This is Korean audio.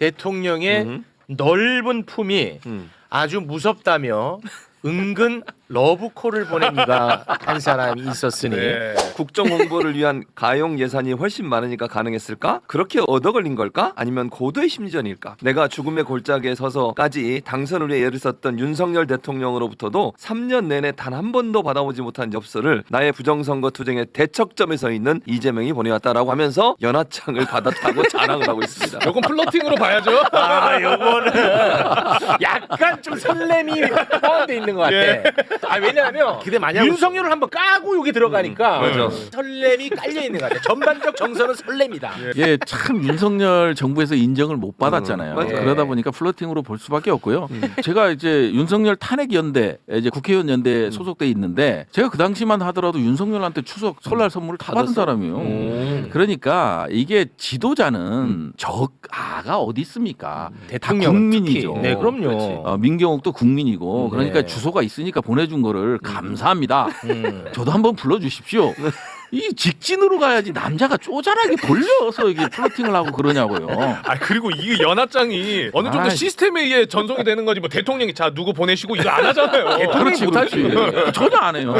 대통령의 음. 넓은 품이 음. 아주 무섭다며 은근 러브콜을 보냅니다 한 사람이 있었으니 네. 국정 홍보를 위한 가용 예산이 훨씬 많으니까 가능했을까? 그렇게 얻어 걸린 걸까? 아니면 고도의 심리전일까? 내가 죽음의 골짜기에 서서까지 당선을 위해 애를 썼던 윤석열 대통령으로부터도 3년 내내 단 한 번도 받아보지 못한 엽서를 나의 부정선거 투쟁의 대척점에 서 있는 이재명이 보내왔다라고 하면서 연하장을 받았다고 자랑을 하고 있습니다. 요건 플러팅으로 봐야죠. 아 요거는 약간 좀 설렘이 포함돼 있는 것 같아 예. 아 왜냐하면 기대 많이 하고 윤석열을 한번 까고 여기 들어가니까 음. 설렘이 깔려 있는 것 같아 전반적 정서는 설렘이다 예, 참 윤석열 정부에서 인정을 못 받았잖아요. 음, 맞아요. 그러다 보니까 플러팅으로 볼 수밖에 없고요. 제가 이제 윤석열 탄핵 연대 이제 국회의원 연대 소속돼 있는데 제가 그 당시만 하더라도 윤석열한테 추석 설날 선물을 다 받은? 사람이에요. 음. 그러니까 이게 지도자는 적 아가 어디 있습니까? 다 대통령 국민이죠. 특히. 네 그럼요 그렇지. 어, 민경욱도 국민이고 음, 그러니까 네. 주소가 있으니까 보내준 거를 감사합니다. 음. 저도 한번 불러주십시오. 이 직진으로 가야지 남자가 쪼잔하게 돌려서 이게 플러팅을 하고 그러냐고요. 아 그리고 이 연하장이 어느 정도 아이. 시스템에 의해 전송이 되는 거지 뭐 대통령이 자 누구 보내시고 이거 안 하잖아요. 그렇지, 그렇지. 전혀 안 해요.